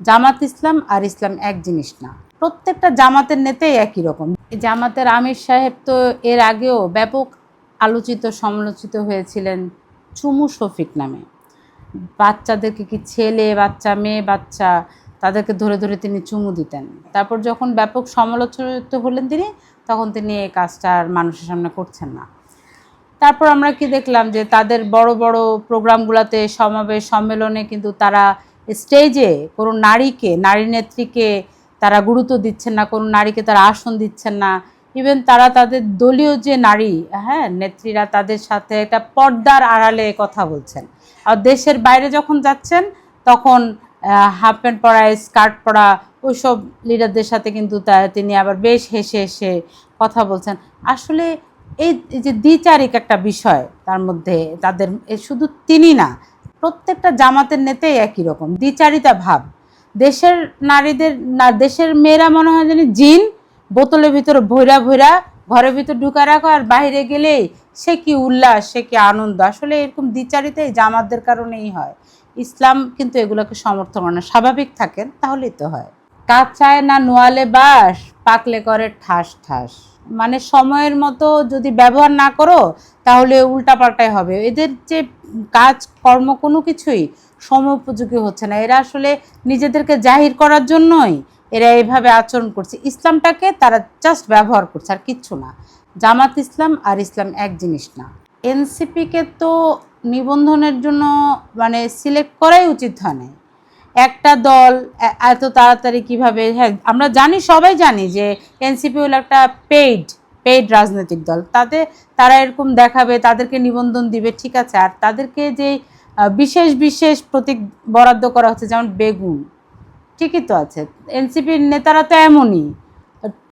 জামাত ইসলাম আর ইসলাম এক জিনিস না। প্রত্যেকটা জামাতের নেতাই একই রকম। জামাতের আমির সাহেব তো এর আগেও ব্যাপক আলোচিত, সমালোচিত হয়েছিলেন চুমু শফিক নামে। বাচ্চাদেরকে কি ছেলে, বাচ্চা, মেয়ে, বাচ্চা, তাদেরকে ধরে ধরে তিনি চুমু দিতেন। তারপর যখন ব্যাপক সমালোচিত হলেন তিনি, তখন তিনি এই কাজটা আর মানুষের সামনে করছেন না। তারপর আমরা কি দেখলাম যে তাদের বড় বড় প্রোগ্রামগুলোতে সমাবেশ, সম্মেলনে কিন্তু তারা স্টেজে কোনো নারীকে, নারী নেত্রীকে তারা গুরুত্ব দিচ্ছেন না, কোনো নারীকে তারা আসন দিচ্ছেন না। ইভেন তারা তাদের দলীয় যে নারী হ্যাঁ নেত্রীরা তাদের সাথে একটা পর্দার আড়ালে কথা বলছেন। আর দেশের বাইরে যখন যাচ্ছেন, তখন হাফ প্যান্ট পরা, স্কার্ট পরা, ওইসব লিডারদের সাথে কিন্তু তিনি আবার বেশ হেসে হেসে কথা বলছেন। আসলে এই যে দ্বিচারিক একটা বিষয় তার মধ্যে, তাদের শুধু তিনি না প্রত্যেকটা জামাতের নেতেই একই রকম, দ্বিচারিতা ভাব। দেশের নারীদের, না, দেশের মেয়েরা মনে হয় যেন জিন, বোতলের ভিতর ভৈরা ভৈরা ঘরের ভিতর ঢুকা রাখো আর বাইরে গেলে সে কি উল্লাস, সে কি আনন্দ। আসলে এরকম দ্বিচারিতাই জামাতদের কারণেই হয়। ইসলাম কিন্তু এগুলোকে সমর্থন করে না, স্বাভাবিক থাকেন, তাহলেই তো হয়। কাঁচায় না নোয়ালে বাস, পাকলে করে ঠাস ঠাস। মানে সময়ের মতো যদি ব্যবহার না করো, তাহলে উল্টাপাল্টাই হবে। এদের যে কাজ, কর্ম কোনো কিছুই সময় উপযোগী হচ্ছে না। এরা আসলে নিজেদেরকে জাহির করার জন্যই এরা এইভাবে আচরণ করছে। ইসলামটাকে তারা জাস্ট ব্যবহার করছে আর কিচ্ছু না। জামাত ইসলাম আর ইসলাম এক জিনিস না। এনসিপিকে তো নিবন্ধনের জন্য মানে সিলেক্ট করাই উচিত হয় না একটা দল এত তাড়াতাড়ি কীভাবে হ্যাঁ আমরা জানি, সবাই জানি যে এনসিপি হলো একটা পেইড পেইড রাজনৈতিক দল। তাতে তারা এরকম দেখাবে, তাদেরকে নিবন্ধন দিবে, ঠিক আছে। আর তাদেরকে যে বিশেষ বিশেষ প্রতীক বরাদ্দ করা হচ্ছে, যেমন বেগুন, ঠিকই তো আছে। এনসিপির নেতারা তো এমনই।